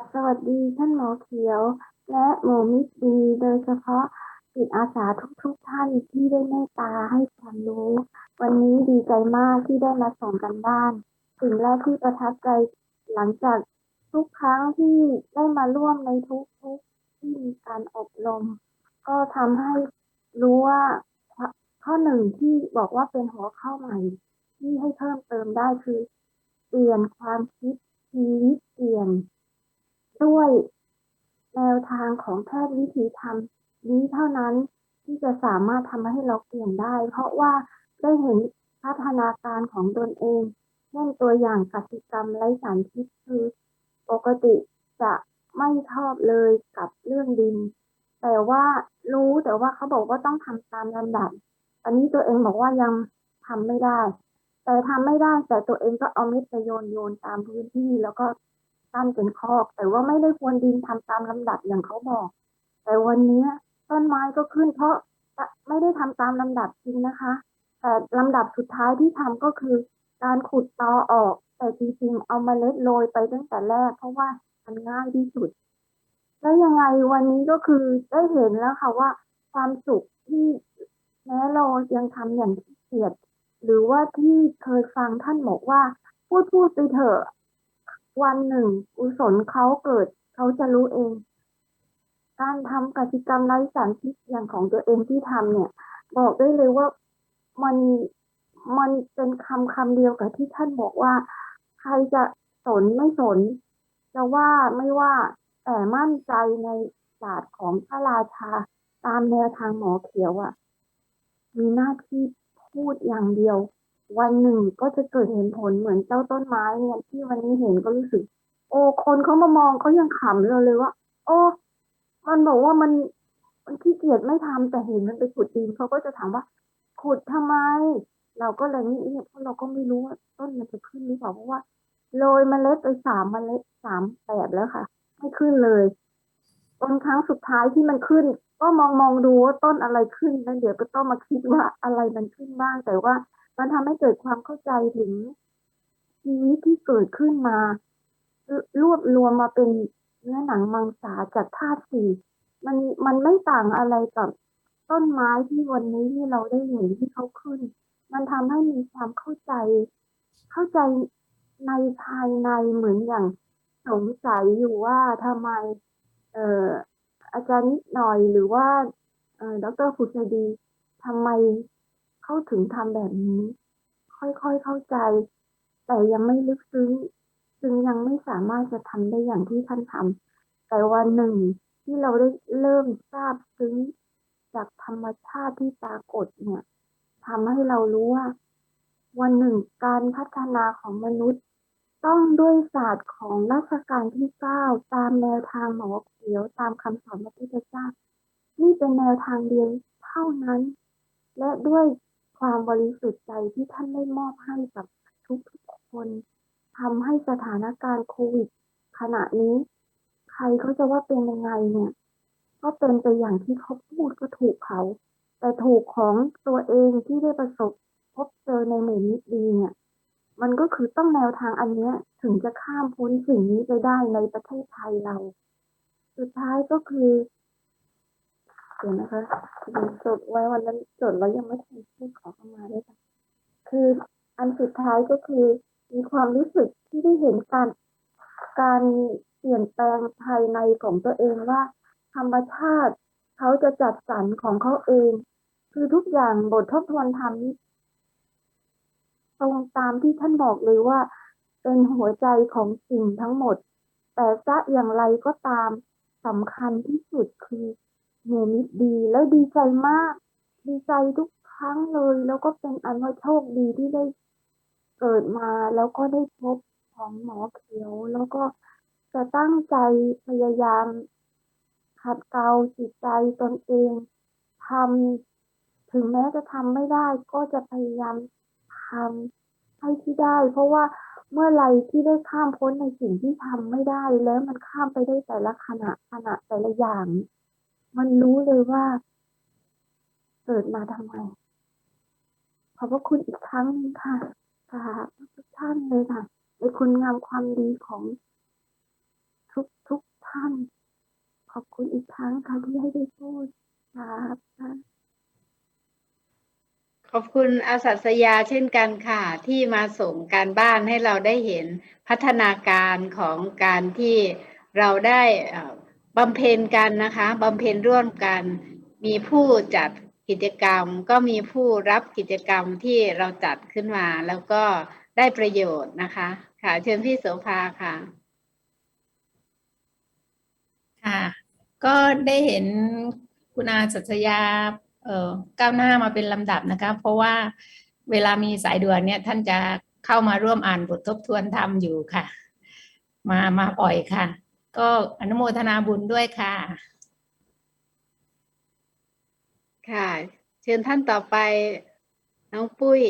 บสวัสดีท่านหมอเขียว และหมูมิตรดีโดยเฉพาะจิตอาสาทุกๆทท่านที่ได้เมตตาให้ความรู้ วันนี้ดีใจมากที่ได้มาส่งกันบ้าน สิ่งแรกที่ประทับใจหลังจากทุกครั้งที่ได้มาร่วมในทุกๆที่มีการอบรม ก็ทำให้รู้ว่าข้อข้อหนึ่งที่บอกว่าเป็นหัวข้อใหม่ ที่ให้เพิ่มเติมได้คือ เปลี่ยนความคิดชีวิตเปลี่ยน ด้วยแนวทางของแพทย์วิถีธรรมนี้เท่านั้นที่จะสามารถทำให้เราเปลี่ยนได้ เพราะว่าได้เห็นพัฒนาการของตนเองเช่นตัวอย่างกสิกรรมไร้สารพิษคือปกติจะไม่ชอบเลยกับเรื่องดิน แต่ว่ารู้แต่ว่าเขาบอกว่าต้องทำตามลำดับ อันนี้ตัวเองบอกว่ายังทำไม่ได้ แต่ทำไม่ได้แต่ตัวเองก็เอาเม็ดไปโยนโยนตามพื้นที่แล้วก็ ตั้นเป็นคอก แต่ว่าไม่ได้ควรดินทำตามลำดับอย่างเขาบอก แต่วันเนี้ยต้นไม้ก็ขึ้น เพราะไม่ได้ทำตามลำดับจริงนะคะ แต่ลำดับสุดท้ายที่ทำก็คือ การขุดตอออก แต่จริงๆเอามาเล็ดโรยไปตั้งแต่แรก เพราะว่ามันง่ายที่สุด แล้วยังไงวันนี้ก็คือได้เห็นแล้วค่ะว่าความสุขที่แม้เรายังทำอย่างเกียด หรือว่าที่เคยฟังท่านบอกว่าพูดพูดไปเถอะ วันหนึ่งกุศลเขาเกิดเขาจะรู้เอง การทำกิจกรรมไร้สารพิษอย่างของตัวเองที่ทำเนี่ย บอกได้เลยว่ามันมันเป็นคำคำเดียวกับที่ท่านบอกว่า ใครจะสนไม่สน จะว่าไม่ว่าแต่มั่นใจในศาสตร์ของพระราชา ตามแนวทางหมอเขียวอะ่ะ มีหน้าที่พูดอย่างเดียว วันหนึ่งก็จะเกิดเห็นผลเหมือนเจ้าต้นไม้เนี่ยที่วันนี้เห็นก็รู้สึก โอ้คนเขามามองเขายังขำเราเลยว่า โอ้ มันบอกว่ามันมันขี้เกียจไม่ทำแต่เห็นมันไปขุดดินเขาก็จะถามว่า ขุดทำไม เราก็เลยนี่เนี่ยเพราะเราก็ไม่รู้ว่าต้นมันจะขึ้นหรือเปล่าเพราะว่าโรยเมล็ดไปสามเมล็ดสามแบบแล้วค่ะ ไม่ขึ้นเลยจนครั้งสุดท้ายที่มันขึ้น ก็มองมองดูว่าต้นอะไรขึ้นแล้วเดี๋ยวก็ต้องมาคิดว่าอะไรมันขึ้นบ้างแต่ว่า มันทำให้เกิดความเข้าใจถึงชีวิตที่เกิดขึ้นมารวบรวมมาเป็นเนื้อหนังมังสาจากธาตุสี่มันมันไม่ต่างอะไรกับต้นไม้ที่วันนี้ที่เราได้เห็นที่เขาขึ้น มันทำให้มีความเข้าใจ เข้าใจในภายในเหมือนอย่างสงสัยอยู่ว่าทำไม เอ่ออาจารย์นิดหน่อยหรือว่า เอ่อดรผุชดีทำไม เข้าถึงทำแบบนี้ ค่อยๆเข้าใจ แต่ยังไม่ลึกซึ้ง จึงยังไม่สามารถจะทำได้อย่างที่ท่านทำแต่วันหนึ่งที่เราได้เริ่มทราบซึ้งจากธรรมชาติที่ปรากฏเนี่ยทำให้เรารู้ว่า วันหนึ่งการพัฒนาของมนุษย์ ต้องด้วยศาสตร์ของรัชกาลที่เก้าตามแนวทางหมอเขียวตามคำสอนพระพุทธเจ้านี่เป็นแนวทางเดียวเท่านั้น และด้วย ความบริสุทธิ์ใจที่ท่านได้มอบให้กับทุกๆคนทำให้สถานการณ์โควิด ขณะนี้ ใครเขาจะว่าเป็นยังไงเนี่ย ก็เป็นไปอย่างที่เขาพูดก็ถูกเขา แต่ถูกของตัวเองที่ได้ประสบพบเจอในหมู่มิตรดีเนี่ย มันก็คือต้องแนวทางอันเนี้ยถึงจะข้ามพ้นสิ่งนี้ไปได้ในประเทศไทยเรา สุดท้ายก็คือเดี๋ยวนะคะจดไว้วันนั้นจดแล้วยังไม่ทันพูด มาด้วยค่ะคืออันสุดท้ายก็คือมีความรู้สึกที่ได้เห็นการการเปลี่ยนแปลงภายในของตัวเองว่า ธรรมชาติเขาจะจัดสรรของเขาเอง คือทุกอย่างบททบทวนธรรมนี้ตรงตามที่ท่านบอกเลยว่า เป็นหัวใจของสิ่งทั้งหมด แต่ซะอย่างไรก็ตามสำคัญที่สุดคือหนูมิตดีแล้วดีใจมาก ดีใจทุก ครั้งเลย แล้วก็เป็นอันว่าโชคดีที่ได้เกิดมา แล้วก็ได้พบของหมอเขียว แล้วก็จะตั้งใจพยายามขัดเกลาจิตใจตนเองทำถึงแม้จะทำไม่ได้ ก็จะพยายามทำให้ที่ได้ เพราะว่าเมื่อไรที่ได้ข้ามพ้นในสิ่งที่ทำไม่ได้ แล้วมันข้ามไปได้แต่ละขณะขณะแต่ละอย่าง มันรู้เลยว่า เกิดมาทำไม ขอบพระคุณอีกครั้งค่ะค่ะทุกท่านเลยค่ะในคุณงามความดีของทุกทุกท่าน ขอบคุณอีกครั้งค่ะที่ให้ได้พูดครับค่ะขอบคุณอาสัสยาเช่นกันค่ะ ที่มาส่งการบ้านให้เราได้เห็นพัฒนาการของการที่เราได้บำเพ็ญกันนะคะบำเพ็ญร่วมกัน มีผู้จัด กิจกรรมก็มีผู้รับกิจกรรมที่เราจัดขึ้นมา แล้วก็ได้ประโยชน์นะคะ ค่ะเชิญพี่โสภาค่ะ ค่ะ ก็ได้เห็นคุณอาสัชยาเอ่อก้าวหน้ามาเป็นลำดับนะคะ เพราะว่าเวลามีสายด่วนเนี่ยท่านจะเข้ามาร่วมอ่านบททบทวนธรรมอยู่ค่ะ มามาบ่อยค่ะ ก็อนุโมทนาบุญด้วยค่ะ ค่ะ เชิญท่านต่อไป น้องปุ้ย